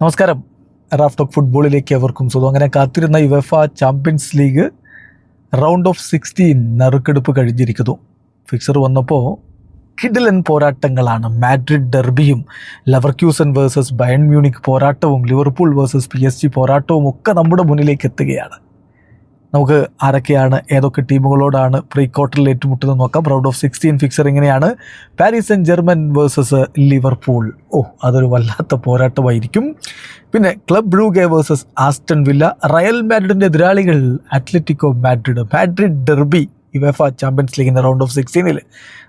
നമസ്കാരം. Raf talk ഫുട്ബോളിലേക്ക് അവർക്കും സ്വന്തം അങ്ങനെ കാത്തിരുന്ന UEFA Champions League round of sixteen നറുക്കെടുപ്പ് കഴിഞ്ഞിരിക്കുന്നു. ഫിക്സർ വന്നപ്പോൾ കിഡിലൻ പോരാട്ടങ്ങളാണ്. മാഡ്രിഡ് ഡെർബിയും Leverkusen versus Bayern Munich പോരാട്ടവും Liverpool versus P S G പോരാട്ടവും ഒക്കെ നമ്മുടെ മുന്നിലേക്ക് എത്തുകയാണ്. നമുക്ക് ആരൊക്കെയാണ് ഏതൊക്കെ ടീമുകളോടാണ് പ്രീ ക്വാർട്ടറിൽ ഏറ്റുമുട്ടുന്നത് നോക്കാം. റൗണ്ട് ഓഫ് സിക്സ്റ്റീൻ ഫിക്സർ എങ്ങനെയാണ് Paris and German versus Liverpool. ഓ അതൊരു വല്ലാത്ത പോരാട്ടമായിരിക്കും. പിന്നെ Club Brugge versus Aston Villa. Real മാഡ്രിഡിന്റെ എതിരാളികൾ Atletico Madrid. Madrid derby UEFA Champions ലീഗിന്റെ റൗണ്ട് ഓഫ് സിക്സ്റ്റീനിൽ.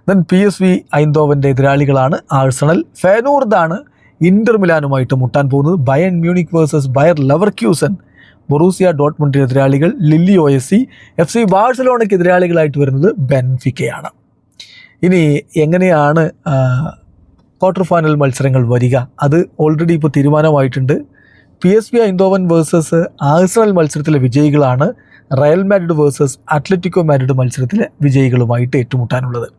ദെൻ പി എസ് വി ഐന്തോവന്റെ എതിരാളികളാണ് ആഴ്സണൽ. ഫേനൂർദാണ് ഇന്റർ മിലാനുമായിട്ട് മുട്ടാൻ പോകുന്നത്. Bayern Munich versus Bayer Leverkusen Borussia ഡോട്ട്മുണ്ടിന് എതിരാളികൾ Lille O S C F C ബാഴ്സലോണയ്ക്ക് എതിരാളികളായിട്ട് വരുന്നത് ബെൻഫിക്കയാണ്. ഇനി എങ്ങനെയാണ് ക്വാർട്ടർ ഫൈനൽ മത്സരങ്ങൾ വരിക? അത് ഓൾറെഡി ഇപ്പോൾ തീരുമാനമായിട്ടുണ്ട്. P S B Eindhoven versus Arsenal മത്സരത്തിലെ വിജയികളാണ് Real Madrid versus Atletico Madrid മത്സരത്തിലെ വിജയികളുമായിട്ട് ഏറ്റുമുട്ടാനുള്ളത്.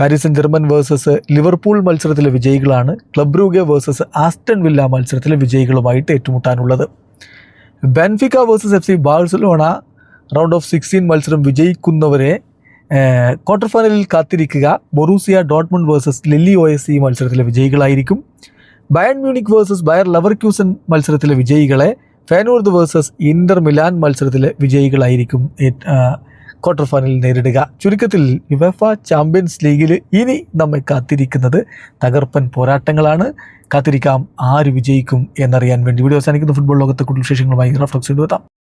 പാരീസൻ ജർമ്മൻ വേഴ്സസ് ലിവർപൂൾ മത്സരത്തിലെ വിജയികളാണ് Club Brugge versus Aston Villa മത്സരത്തിലെ വിജയികളുമായിട്ട് ഏറ്റുമുട്ടാനുള്ളത്. Benfica versus F C Barcelona round of sixteen മത്സരം വിജയിക്കുന്നവരെ ക്വാർട്ടർ ഫൈനലിൽ കാത്തിരിക്കുക. Borussia Dortmund versus Lille O S C മത്സരത്തിലെ വിജയികളായിരിക്കും. Bayern Munich versus Bayer Leverkusen മത്സരത്തിലെ വിജയികളെ ഫാനൂർദ് വേഴ്സസ് ഇന്റർ മിലാൻ മത്സരത്തിലെ വിജയികളായിരിക്കും ക്വാർട്ടർ ഫൈനലിൽ നേരിടുക. ചുരുക്കത്തിൽ യുവഫ ചാമ്പ്യൻസ് ലീഗിൽ ഇനി നമ്മെ കാത്തിരിക്കുന്നത് തകർപ്പൻ പോരാട്ടങ്ങളാണ്. കാത്തിരിക്കാം ആര് വിജയിക്കും എന്നറിയാൻ വേണ്ടി. വീഡിയോ അവസാനിക്കുന്ന. ഫുട്ബോൾ ലോകത്തെ കൂടുതൽ വിശേഷങ്ങളുമായി റഫ്ലക്സ് എത്താം.